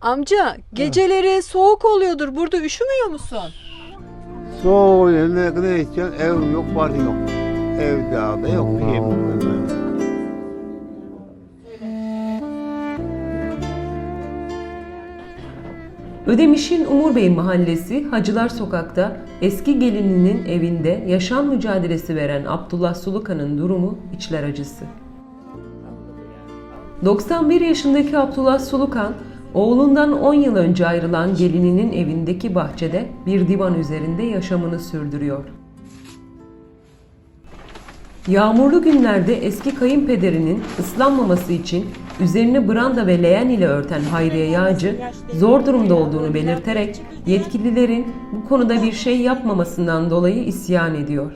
Amca geceleri soğuk oluyordur. Burada üşümüyor musun? Soğuk yerine kadar içeceksin, ev yok, var yok. Ev dağda yok, bir şey yok. Ödemiş'in Umur Bey mahallesi Hacılar Sokak'ta eski gelininin evinde yaşam mücadelesi veren Abdullah Sulukan'ın durumu içler acısı. 91 yaşındaki Abdullah Sulukan, oğlundan 10 yıl önce ayrılan gelininin evindeki bahçede bir divan üzerinde yaşamını sürdürüyor. Yağmurlu günlerde eski kayınpederinin ıslanmaması için üzerini branda ve leğen ile örten Hayriye Yağcı zor durumda olduğunu belirterek yetkililerin bu konuda bir şey yapmamasından dolayı isyan ediyor.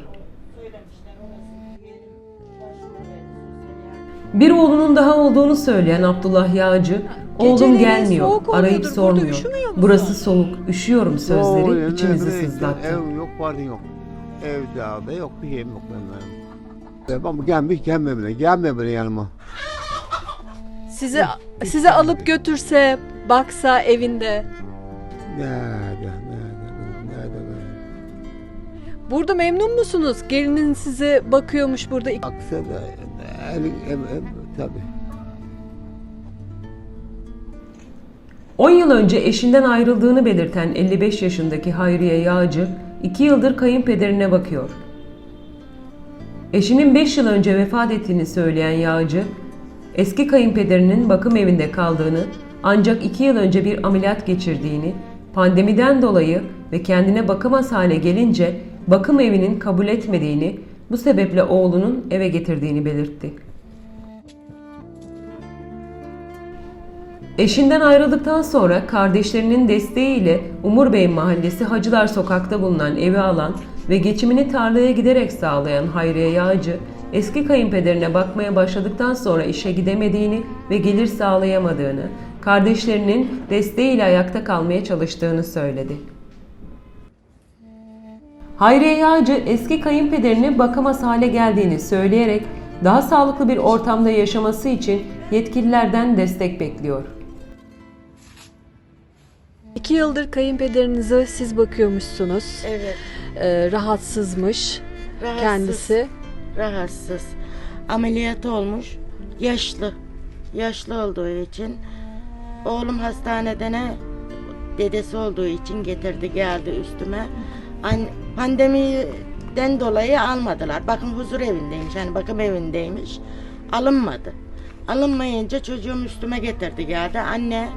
Bir oğlunun daha olduğunu söyleyen Abdullah Yağcı, oğlum gelmiyor, arayıp sormuyor. üşümüyor musun?" Burası soğuk, üşüyorum sözleri içimizi sızlattı. Ev yok, var yok. Ev dağda yok, bir şey yok benim. Ben gelmiş, gelme bile, gelme bile yanıma. Sizi size alıp götürse, baksa evinde. Nerede, nerede, nerede böyle? Burada memnun musunuz? Gelinin size bakıyormuş burada. Aksa da, ev, ev, ev, tabii. 10 yıl önce eşinden ayrıldığını belirten 55 yaşındaki Hayriye Yağcı 2 yıldır kayınpederine bakıyor. Eşinin 5 yıl önce vefat ettiğini söyleyen Yağcı, eski kayınpederinin bakım evinde kaldığını ancak 2 yıl önce bir ameliyat geçirdiğini, pandemiden dolayı ve kendine bakamaz hale gelince bakım evinin kabul etmediğini, bu sebeple oğlunun eve getirdiğini belirtti. Eşinden ayrıldıktan sonra kardeşlerinin desteğiyle Umur Bey Mahallesi Hacılar Sokak'ta bulunan evi alan ve geçimini tarlaya giderek sağlayan Hayriye Yağcı, eski kayınpederine bakmaya başladıktan sonra işe gidemediğini ve gelir sağlayamadığını, kardeşlerinin desteğiyle ayakta kalmaya çalıştığını söyledi. Hayriye Yağcı eski kayınpederine bakamaz hale geldiğini söyleyerek daha sağlıklı bir ortamda yaşaması için yetkililerden destek bekliyor. İki yıldır kayınpederinize siz bakıyormuşsunuz. Evet. Ee, rahatsızmış Rahatsız, kendisi. Rahatsız. Ameliyat olmuş. Yaşlı. Yaşlı olduğu için. Oğlum hastanede ne dedesi olduğu için getirdi geldi üstüme. An- Pandemiden dolayı almadılar. Bakın huzur evindeymiş. Yani bakım evindeymiş. Alınmadı. Alınmayınca çocuğum üstüme getirdi geldi. Anne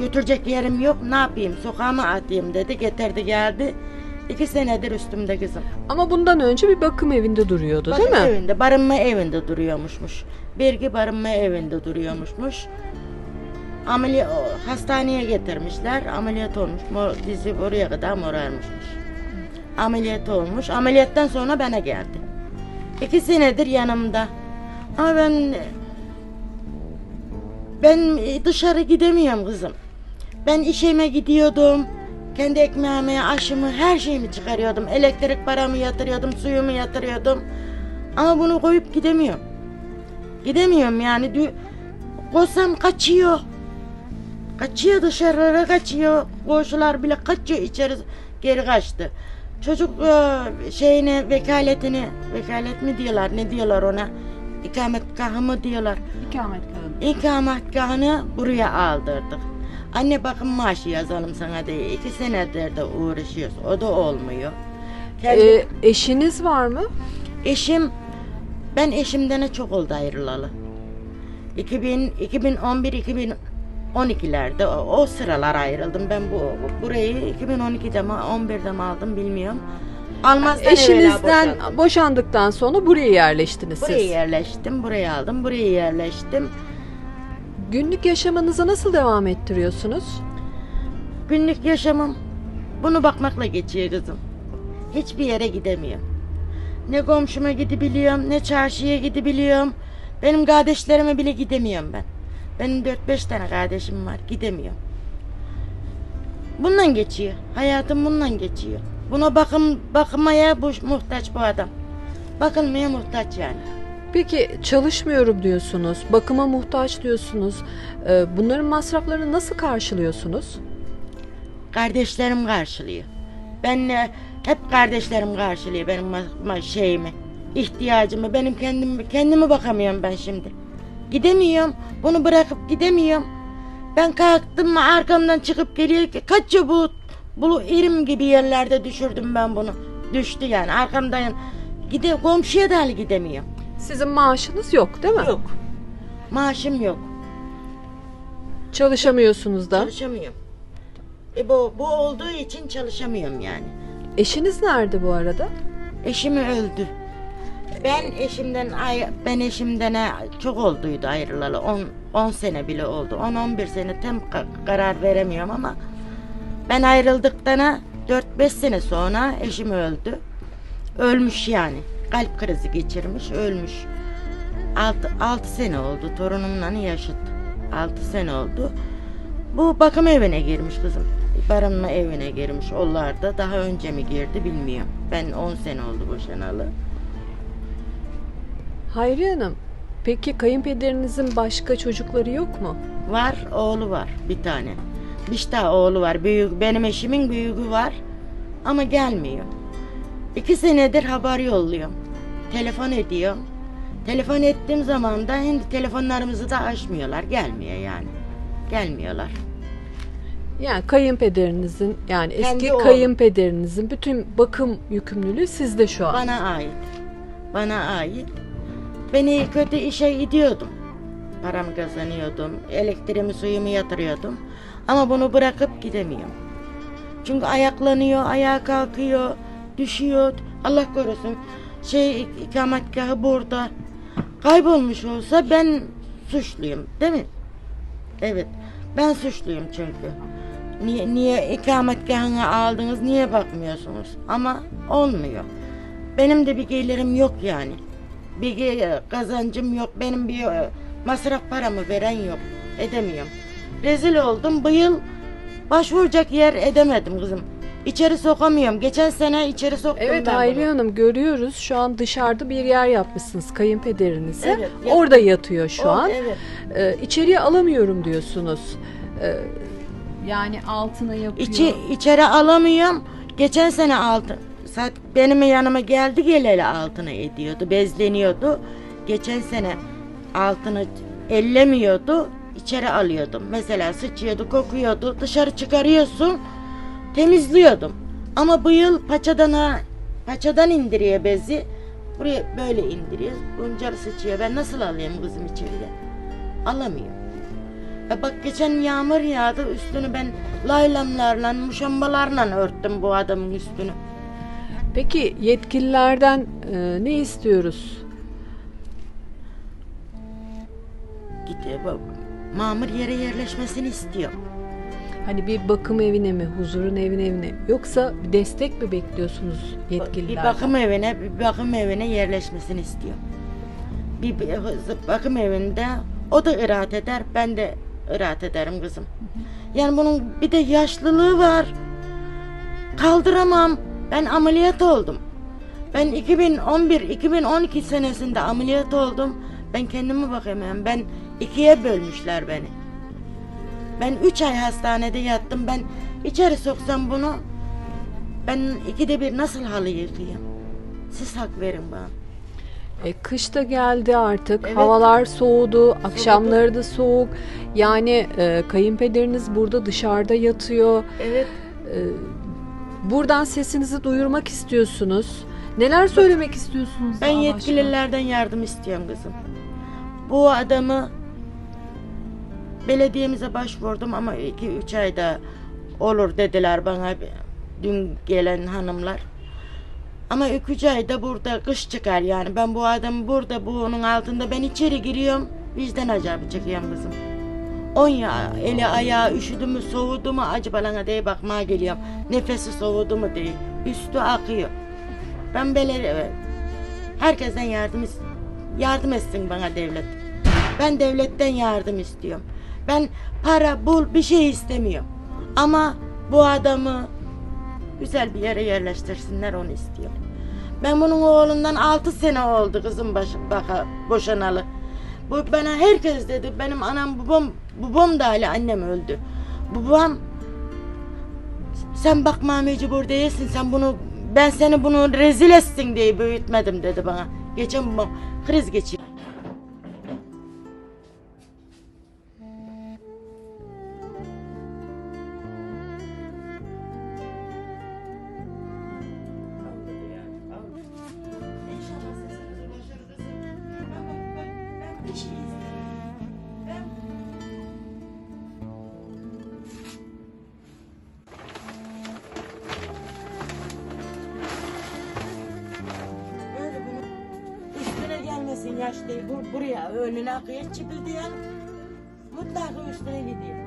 götürecek yerim yok ne yapayım sokağa mı atayım dedi getirdi geldi. İki senedir üstümde kızım. Ama bundan önce bir bakım evinde duruyordu değil Bakım mi? evinde, barınma evinde duruyormuşmuş. Birgi barınma evinde duruyormuşmuş. Ameliyat, hastaneye getirmişler. Ameliyat olmuş. Mor, dizi oraya kadar morarmışmış. Ameliyat olmuş. Ameliyattan sonra bana geldi. İki senedir yanımda. Ama ben ben dışarı gidemiyorum kızım. Ben işime gidiyordum. Kendi ekmeğimi, aşımı, her şeyimi çıkarıyordum. Elektrik paramı yatırıyordum, suyumu yatırıyordum. Ama bunu koyup gidemiyorum. Gidemiyorum yani. Koşsam kaçıyor. Kaçıyor dışarılara kaçıyor. Komşular bile kaçıyor içeri geri kaçtı. Çocuk e, şeyine vekaletini vekalet mi diyorlar ne diyorlar ona ikametgahı mı diyorlar. İkamet İkametgahını buraya aldırdık. Anne bakım maaşı yazalım sana diye. iki senedir de uğraşıyoruz. O da olmuyor. Kendi Ee, eşiniz var mı? eşim, ben eşimden de çok oldu ayrılalı. 2000, 2011, 2012'lerde o, o sıralar ayrıldım. Ben bu burayı 2012'de mi 11'de mi aldım bilmiyorum. Almazdan Eşinizden boşandıktan sonra buraya yerleştiniz Buraya siz. yerleştim, buraya aldım, buraya yerleştim. Günlük yaşamınızı nasıl devam ettiriyorsunuz? Günlük yaşamım bunu bakmakla geçiyor kızım. Hiçbir yere gidemiyorum. Ne komşuma gidebiliyorum, ne çarşıya gidebiliyorum. Benim kardeşlerime bile gidemiyorum ben. Benim 4-5 tane kardeşim var, gidemiyorum. Bundan geçiyor. Hayatım bundan geçiyor. Buna bakım bakmaya bu muhtaç bu adam. Bakılmaya muhtaç yani. Peki çalışmıyorum diyorsunuz, bakıma muhtaç diyorsunuz. Ee, bunların masraflarını nasıl karşılıyorsunuz? Kardeşlerim karşılıyor. Ben e, hep kardeşlerim karşılıyor benim şeyimi, ihtiyacımı. Benim kendim kendimi bakamıyorum ben şimdi. Gidemiyorum. Bunu bırakıp gidemiyorum. Ben kalktım mı arkamdan çıkıp geliyor ki kaç bu bu irim gibi yerlerde düşürdüm ben bunu. Düştü yani arkamdan gide komşuya da gidemiyorum. Sizin maaşınız yok değil mi? Yok. Maaşım yok. Çalışamıyorsunuz da. Çalışamıyorum. E bu bu olduğu için çalışamıyorum yani. Eşiniz nerede bu arada? Eşim öldü. Ben eşimden ay ben eşimden e, çok olduydu ayrılalı. 10 10 sene bile oldu. 10 11 sene tam ka- karar veremiyorum ama ben ayrıldıktan 4-5 sene sonra eşim öldü. Ölmüş yani. Kalp krizi geçirmiş, ölmüş. 6 6 sene oldu torunumla yaşıt. 6 sene oldu. Bu bakım evine girmiş kızım. Barınma evine girmiş. Onlar da daha önce mi girdi bilmiyorum. Ben 10 sene oldu boşanalı. Hayriye Hanım, peki kayınpederinizin başka çocukları yok mu? Var, oğlu var bir tane. Bir daha oğlu var. Büyük, benim eşimin büyüğü var. Ama gelmiyor. İki senedir haber yolluyorum. Telefon ediyorum. Telefon ettiğim zaman da şimdi telefonlarımızı da açmıyorlar. Gelmiyor yani. Gelmiyorlar. Yani kayınpederinizin yani eski Kendi oğlu. kayınpederinizin bütün bakım yükümlülüğü sizde şu an. Bana ait. Bana ait. Beni kötü işe gidiyordum. Paramı kazanıyordum. Elektriğimi suyumu yatırıyordum. Ama bunu bırakıp gidemiyorum. Çünkü ayaklanıyor, ayağa kalkıyor, düşüyor. Allah korusun. Şey ikametgahı burada. Kaybolmuş olsa ben suçluyum değil mi? Evet. Ben suçluyum çünkü. Niye, niye ikametgahını aldınız, niye bakmıyorsunuz? Ama olmuyor. Benim de bir gelirim yok yani. Bir kazancım yok. Benim bir e, masraf paramı veren yok. Edemiyorum. Rezil oldum. Bu yıl başvuracak yer edemedim kızım. İçeri sokamıyorum. Geçen sene içeri soktum Evet ben Hayriye bunu. Hanım görüyoruz şu an dışarıda bir yer yapmışsınız kayınpederinize. Evet, yaptım. Orada yatıyor şu O- an. Evet. Ee, içeriye alamıyorum diyorsunuz. Ee, yani altına yapıyor. İçi, içeri alamıyorum. Geçen sene altı. Saat benim yanıma geldi geleli altına ediyordu. Bezleniyordu. Geçen sene altını ellemiyordu. içeri alıyordum. Mesela sıçıyordu, kokuyordu. Dışarı çıkarıyorsun. Temizliyordum. Ama bu yıl paçadan paçadan indiriyor bezi. Buraya böyle indiriyor. Bunca sıçıyor. Ben nasıl alayım kızım içeriye? Alamıyorum. E bak geçen yağmur yağdı üstünü ben laylamlarla, muşambalarla örttüm bu adamın üstünü. Peki yetkililerden e, ne istiyoruz? Gidiyor bak. Mamur yere yerleşmesini istiyor. Hani bir bakım evine mi, huzurun evine mi? Yoksa bir destek mi bekliyorsunuz Bir yetkililerden? bakım evine, bir bakım evine yerleşmesini istiyor. Bir, bir bakım evinde o da iraat eder, ben de iraat ederim kızım. Yani bunun bir de yaşlılığı var. Kaldıramam. Ben ameliyat oldum. Ben 2011-2012 senesinde ameliyat oldum. Ben kendime bakamıyorum. Ben ikiye bölmüşler beni. Ben üç ay hastanede yattım. Ben içeri soksam bunu ben ikide bir nasıl halı yıkayayım? Siz hak verin bana. E, kış da geldi artık. Evet. Havalar soğudu. Akşamları da soğuk. Yani e, kayınpederiniz burada dışarıda yatıyor. Evet. E, buradan sesinizi duyurmak istiyorsunuz. Neler söylemek istiyorsunuz? Ben yetkililerden yardım istiyorum kızım. Bu adamı belediyemize başvurdum ama 2-3 ayda olur dediler bana dün gelen hanımlar. Ama 3 ayda burada kış çıkar yani. Ben bu adamı burada bunun altında ben içeri giriyorum. Vicdan acabı çekiyorum kızım. On ya eli ayağı üşüdü mü soğudu mu balana diye bakmaya geliyorum. Nefesi soğudu mu diye. Üstü akıyor. Ben böyle herkesten yardım yardım etsin bana devlet. Ben devletten yardım istiyorum. Ben para bul bir şey istemiyorum. Ama bu adamı güzel bir yere yerleştirsinler onu istiyorum. Ben bunun oğlundan 6 sene oldu kızım baş, baka, boşanalı. Bu bana herkes dedi. Benim anam babam babam da hala annem öldü. Babam sen bakma mecbur değilsin. Sen bunu ben seni bunu rezil etsin diye büyütmedim dedi bana. Geçen babam kriz geçirdi. Böyle bunu üstüne gelmesin yaş değil. Bu, buraya önüne akıyor çipildi ya. Mutlaka üstüne gidiyor.